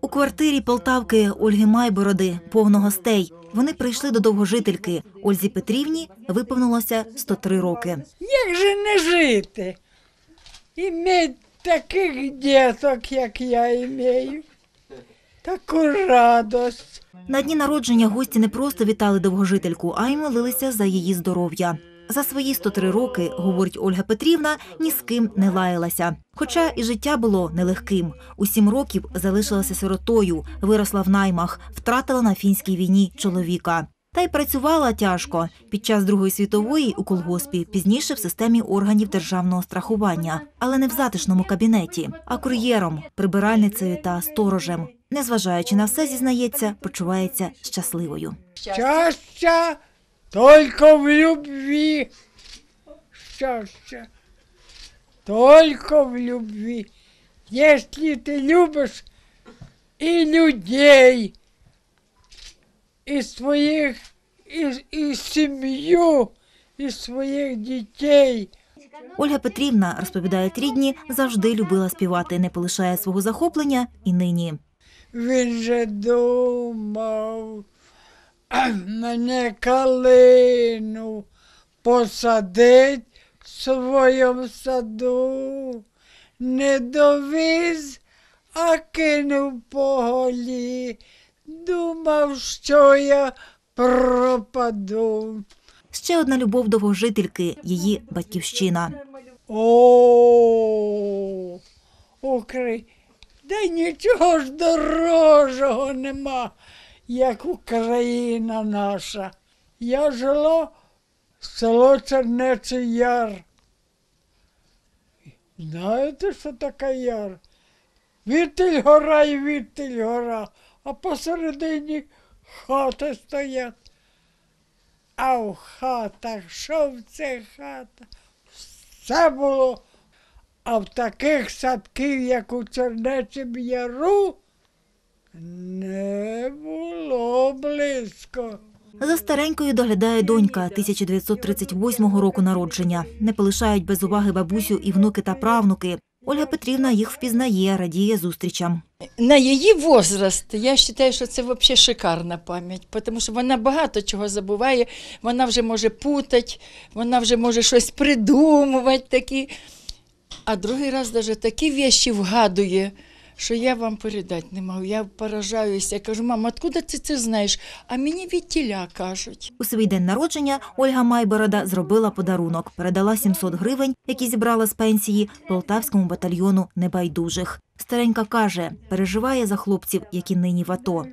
У квартирі Полтавки Ольги Майбороди повно гостей. Вони прийшли до довгожительки. Ользі Петрівні виповнилося 103 роки. Як же не жити? Іметь таких діток, як я імею. Таку радость. На дні народження гості не просто вітали довгожительку, а й молилися за її здоров'я. За свої 103 роки, говорить Ольга Петрівна, ні з ким не лаялася. Хоча і життя було нелегким. У сім років залишилася сиротою, виросла в наймах, втратила на фінській війні чоловіка. Та й працювала тяжко під час Другої світової у колгоспі, пізніше в системі органів державного страхування, але не в затишному кабінеті, а кур'єром, прибиральницею та сторожем. Незважаючи на все, зізнається, почувається щасливою. Щастя тільки в любві. Щастя. Тільки в любві. Якщо ти любиш і людей, і своїх, і, і сім'ю, і своїх дітей. Ольга Петрівна, розповідають рідні, завжди любила співати, не полишає свого захоплення і нині. Він же думав мене калину посадить в своєму саду, не довіз, а кинув по голі. Думав, що я пропаду. Ще одна любов довгожительки – її батьківщина. О, Украї... Да нічого ж дорожого нема, як Україна наша. Я жила в село Чернечий Яр. Знаєте, що таке яр? Вітель гора і вітель гора, а посередині хати стоять. А в хатах, що в цих хатах? Все було. А в таких садків, як у Чернечому Яру, не було близько. За старенькою доглядає донька 1938 року народження. Не полишають без уваги бабусю і внуки та правнуки. Ольга Петрівна їх впізнає, радіє зустрічам. На її возраст, я вважаю, що це взагалі шикарна пам'ять, тому що вона багато чого забуває, вона вже може путати, вона вже може щось придумувати такі. А другий раз навіть такі вещі вгадує, що я вам передати не можу. Я поражаюся. Я кажу, мама, откуда ти це знаєш? А мені від тіля кажуть. У свій день народження Ольга Майборода зробила подарунок. Передала 700 гривень, які зібрала з пенсії, полтавському батальйону небайдужих. Старенька каже, переживає за хлопців, які нині в АТО.